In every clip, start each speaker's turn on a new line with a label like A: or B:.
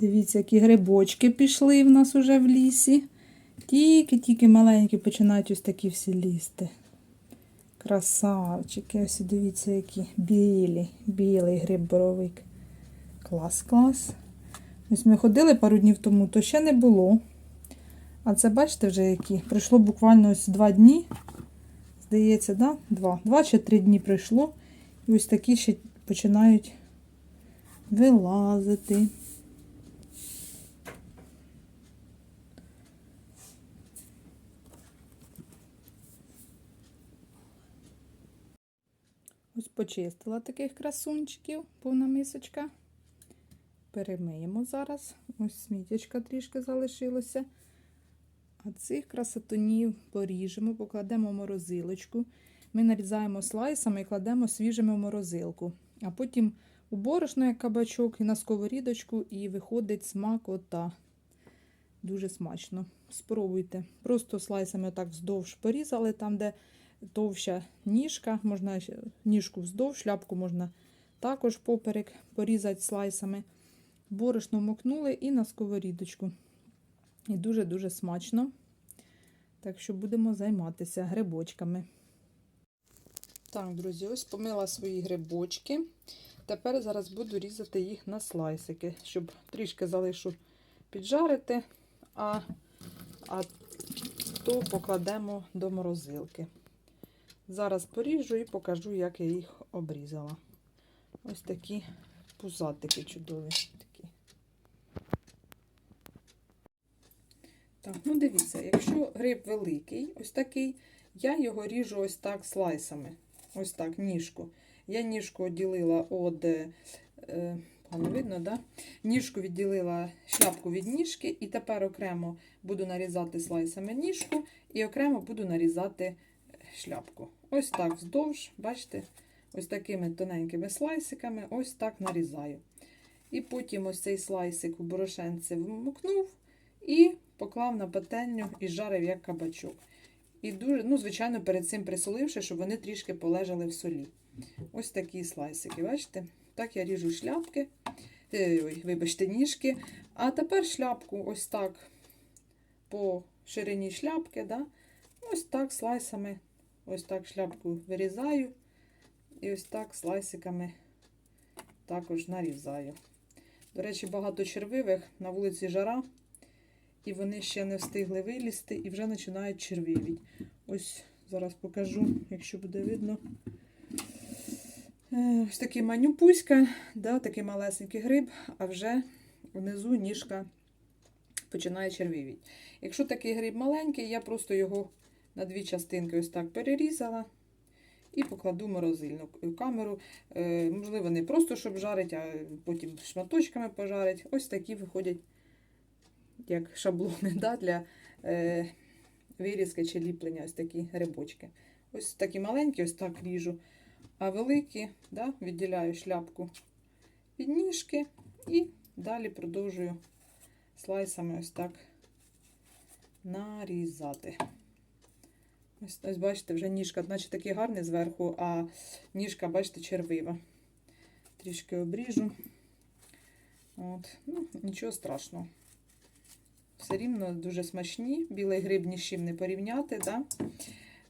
A: Дивіться, які грибочки пішли в нас уже в лісі. Тільки-тільки маленькі починають ось такі всі лізти. Красавчики, ось дивіться, які білі, білий гриб боровик. Клас, клас. Ось ми ходили пару днів тому, то ще не було. А це бачите вже які? Пройшло буквально ось два дні. Здається, да? Два. Два чи три дні пройшло. І ось такі ще починають вилазити. Почистила таких красунчиків, повна мисочка. Перемиємо зараз. Ось сміттячка трішки залишилося. А цих красотунів поріжемо, покладемо в морозилочку. Ми нарізаємо слайсами і кладемо свіжими в морозилку. А потім у борошно, як кабачок, і на сковорідочку, і виходить смакота. Дуже смачно. Спробуйте. Просто слайсами отак вздовж порізали, там, де товща ніжка, можна ніжку вздовж, шляпку можна також поперек порізати слайсами. Борошно вмокнули і на сковорідочку. І дуже-дуже смачно. Так що будемо займатися грибочками. Так, друзі, ось помила свої грибочки. Тепер зараз буду різати їх на слайсики, щоб трішки залишу піджарити, а, а то покладемо до морозилки. Зараз поріжу і покажу, як я їх обрізала. Ось такі пузатики чудові. Такі. Так, ну дивіться, якщо гриб великий, ось такий, я його ріжу ось так слайсами. Ось так, ніжку. Я ніжку відділила від, е, погано видно, да? Ніжку відділила шляпку від ніжки, і тепер окремо буду нарізати слайсами ніжку, і окремо буду нарізати шляпку. Ось так вздовж, бачите, ось такими тоненькими слайсиками, ось так нарізаю. І потім ось цей слайсик у борошенці вмокнув і поклав на пательню і жарив як кабачок. І дуже, ну, звичайно, перед цим присоливши, щоб вони трішки полежали в солі. Ось такі слайсики, бачите? Так я ріжу шляпки, Е, ой, вибачте, ніжки. А тепер шляпку ось так по ширині шляпки, да? ось так слайсами, ось так шляпку вирізаю. І ось так слайсиками також нарізаю. До речі, багато червивих на вулиці жара, і вони ще не встигли вилізти і вже починають червивіть. Ось зараз покажу, якщо буде видно. Е, Ось такий манюпуська, да, такий малесенький гриб, а вже внизу ніжка починає червивіть. Якщо такий гриб маленький, я просто його на дві частинки ось так перерізала і покладу в морозильну камеру. Е, можливо, не просто щоб жарити, а потім шматочками пожарить. Ось такі виходять, як шаблони да, для е, вирізки чи ліплення, ось такі грибочки. Ось такі маленькі, ось так ріжу. А великі да, відділяю шляпку від ніжки і далі продовжую слайсами ось так нарізати. Ось, ось бачите, вже ніжка, наче такий гарний зверху, а ніжка, бачите, червива. Трішки обріжу. От. Ну, Нічого страшного. Все рівно дуже смачні. Білий гриб ні з чим не порівняти. Да?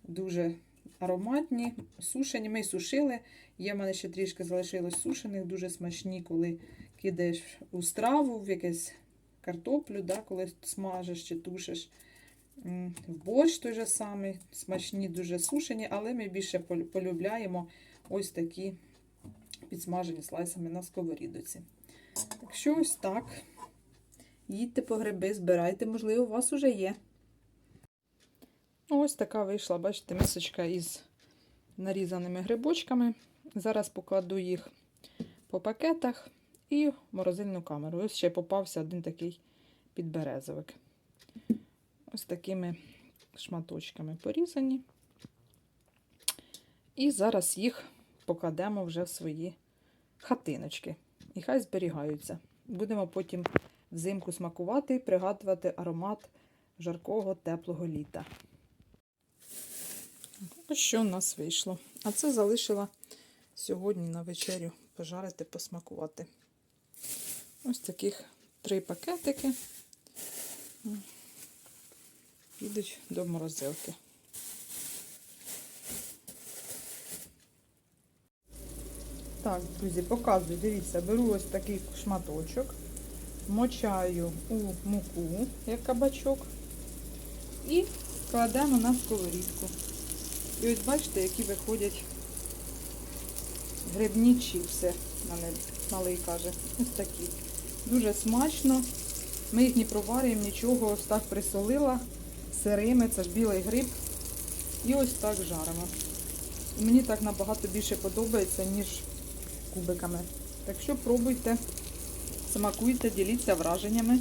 A: Дуже ароматні, сушені. Ми сушили. Є в мене ще трішки залишилось сушених, дуже смачні, коли кидаєш у страву, в якесь картоплю, да, коли смажиш чи тушиш. Борщ той же самий, смачні, дуже сушені, але ми більше полюбляємо ось такі підсмажені слайсами на сковорідоці. Так що ось так. Їдьте по гриби, збирайте, можливо, у вас уже є. Ось така вийшла, бачите, мисочка із нарізаними грибочками. Зараз покладу їх по пакетах і в морозильну камеру. Ось ще попався один такий підберезовик. Ось такими шматочками порізані. І зараз їх покладемо вже в свої хатиночки. І хай зберігаються. Будемо потім взимку смакувати і пригадувати аромат жаркого теплого літа. Ось що у нас вийшло. А це залишила сьогодні на вечерю пожарити, посмакувати. Ось таких три пакетики. Підуть до морозилки. Так, друзі, показую, дивіться, беру ось такий шматочок, мочаю у муку, як кабачок, і кладемо на сковорідку. І ось бачите, які виходять грибні чіпси, малий каже. Ось такі. Дуже смачно. Ми їх не проварюємо, нічого, ось так присолила сирими, це ж білий гриб. І ось так жаримо. Мені так набагато більше подобається, ніж кубиками. Так що пробуйте, смакуйте, діліться враженнями.